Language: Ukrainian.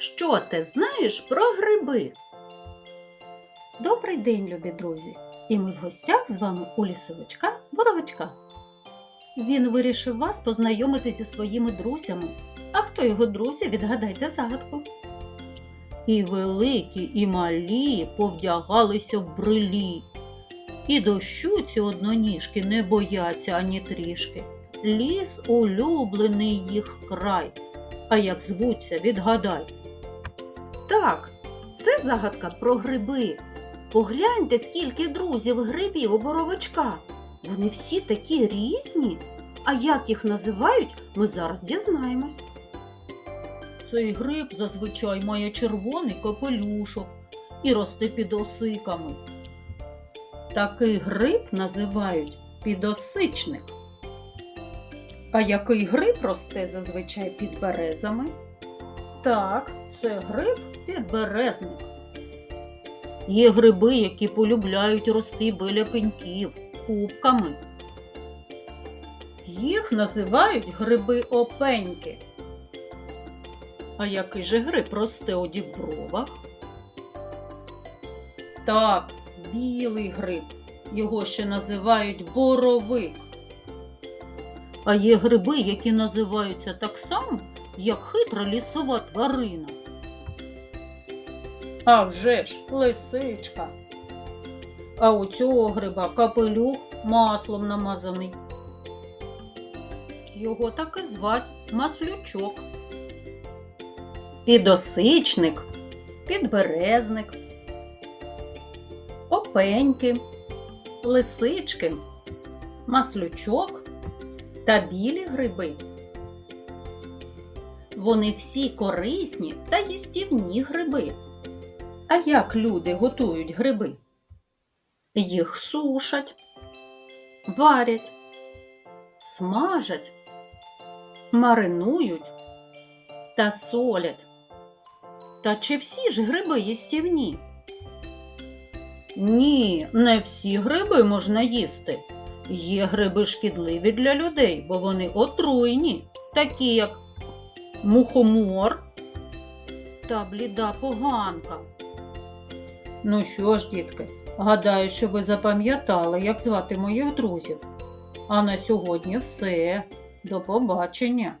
Що ти знаєш про гриби? Добрий день, любі друзі! І ми в гостях з вами у лісовичка Боровичка. Він вирішив вас познайомити зі своїми друзями. А хто його друзі, відгадайте загадку. І великі, і малі повдягалися в брилі. І дощу ці одноніжки не бояться ані трішки. Ліс улюблений їх край. А як звуться, відгадай. Так, це загадка про гриби. Погляньте, скільки друзів грибів у боровичка. Вони всі такі різні. А як їх називають, ми зараз дізнаємось. Цей гриб зазвичай має червоний капелюшок і росте під осиками. Такий гриб називають підосичник. А який гриб росте зазвичай під березами? Так, це гриб підберезник. Є гриби, які полюбляють рости біля пеньків кубками. Їх називають гриби опеньки. А який же гриб росте у дібровах? Так, білий гриб. Його ще називають боровик. А є гриби, які називаються так само, як хитра лісова тварина. А вже ж лисичка. А у цього гриба капелюх маслом намазаний. Його так і звать маслючок. Підосичник, підберезник, опеньки, лисички, маслючок та білі гриби. Вони всі корисні та їстівні гриби. А як люди готують гриби? Їх сушать, варять, смажать, маринують та солять. Та чи всі ж гриби їстівні? Ні, не всі гриби можна їсти. Є гриби шкідливі для людей, бо вони отруйні, такі як мухомор та бліда поганка. Ну що ж, дітки, гадаю, що ви запам'ятали, як звати моїх друзів. А на сьогодні все. До побачення!